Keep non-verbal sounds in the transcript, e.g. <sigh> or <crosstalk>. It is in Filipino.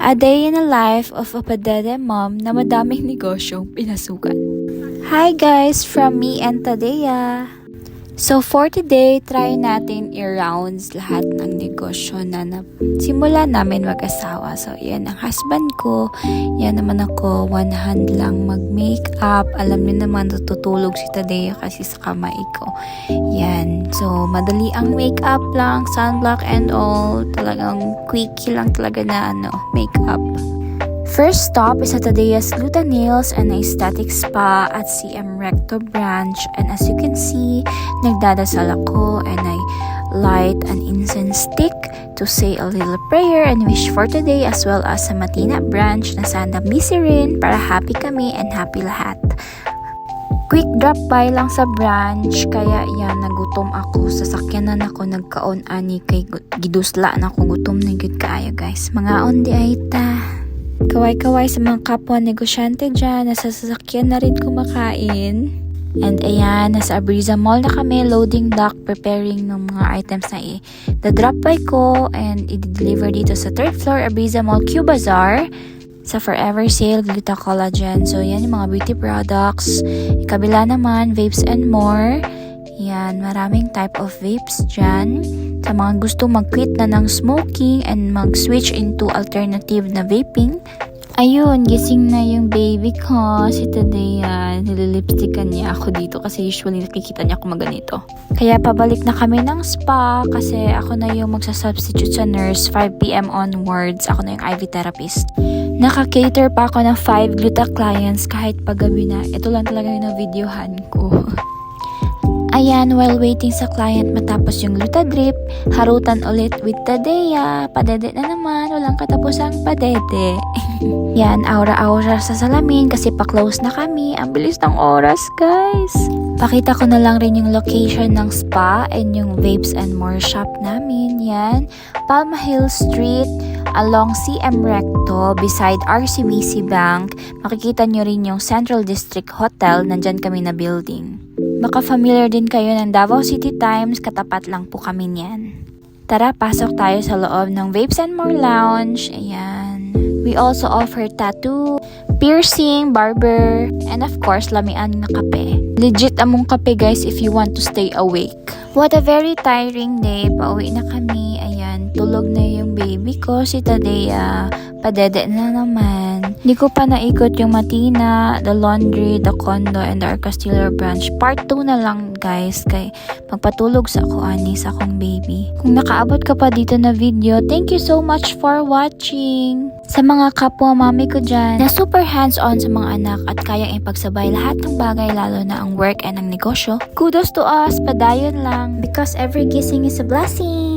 A day in the life of a padede mom na madaming negosyong pinasukan. Hi guys, from me and Tadea. So for today, try natin i-rounds lahat ng negosyo na, simula namin mag-asawa. So yan ang husband ko, yan naman ako, one hand lang mag-makeup. Alam niyo naman, tutulog si Tadea kasi sa kamay ko. Yan. So, madali ang makeup lang, sunblock and all. Talagang quickie lang talaga na ano, makeup. First stop is at Tadea's Luta Nails and Aesthetic Spa at CM Recto branch. And as you can see, nagdadasal ako and I light an incense stick to say a little prayer and wish for today as well as sa Matina branch na sana busy rin para happy kami and happy lahat. Quick drop by lang sa branch, kaya yan, nagutom ako. Sa sakyanan ako, nagkaon ani kay gidusla na ako gutom na gud kaayo guys. Mga ondi ay ta. Kaway-kaway sa mga kapwa negosyante dyan, nasa sasakyan na rin kumakain. And ayan, nasa Abriza Mall na kami, loading dock, preparing ng mga items na i- the-drop by ko and i-deliver dito sa third floor, Abriza Mall Q Bazaar sa Forever Sale Gluta Collagen. So, yan yung mga beauty products. Kabila naman, vapes and more. Yan, maraming type of vapes dyan. Sa mga gusto mag-quit na ng smoking and mag-switch into alternative na vaping. Ayun, gising na yung baby ko, si Tadea. Nililipstickan niya ako dito kasi usually nakikita niya ako maganito. Kaya pabalik na kami ng spa kasi ako na yung magsasubstitute sa nurse 5pm onwards. Ako na yung IV therapist. Naka-cater pa ako ng 5 gluta clients kahit paggabi na. Ito lang talaga yung na-videohan ko. <laughs> Ayan, while waiting sa client matapos yung luta drip, harutan ulit with Tadea. Padede na naman, walang katapusang padede. <laughs> Yan, aura-aura sa salamin kasi pa-close na kami. Ang bilis ng oras, guys. Pakita ko na lang rin yung location ng spa and yung vapes and more shop namin. Yan, Palma Hill Street, along CM Recto, beside RCBC Bank. Makikita nyo rin yung Central District Hotel, nandyan kami na building. Baka familiar din kayo ng Davao City Times, katapat lang po kami niyan. Tara, pasok tayo sa loob ng Vapes and More Lounge. Ayan. We also offer tattoo, piercing, barber, and of course, lamian na kape. Legit among kape guys if you want to stay awake. What a very tiring day. Pauwi na kami. Ayan, tulog na yung baby ko, si Tadea. Padede na naman. Hindi ko pa naikot yung Matina, the laundry, the condo, and the Arcastiller branch. Part 2 na lang guys, kay magpatulog sa ako ani sa akong baby. Kung nakaabot ka pa dito na video, thank you so much for watching! Sa mga kapwa mami ko dyan, na super hands-on sa mga anak at kayang ipagsabay lahat ng bagay lalo na ang work and ang negosyo, kudos to us, padayon lang, because every gising is a blessing!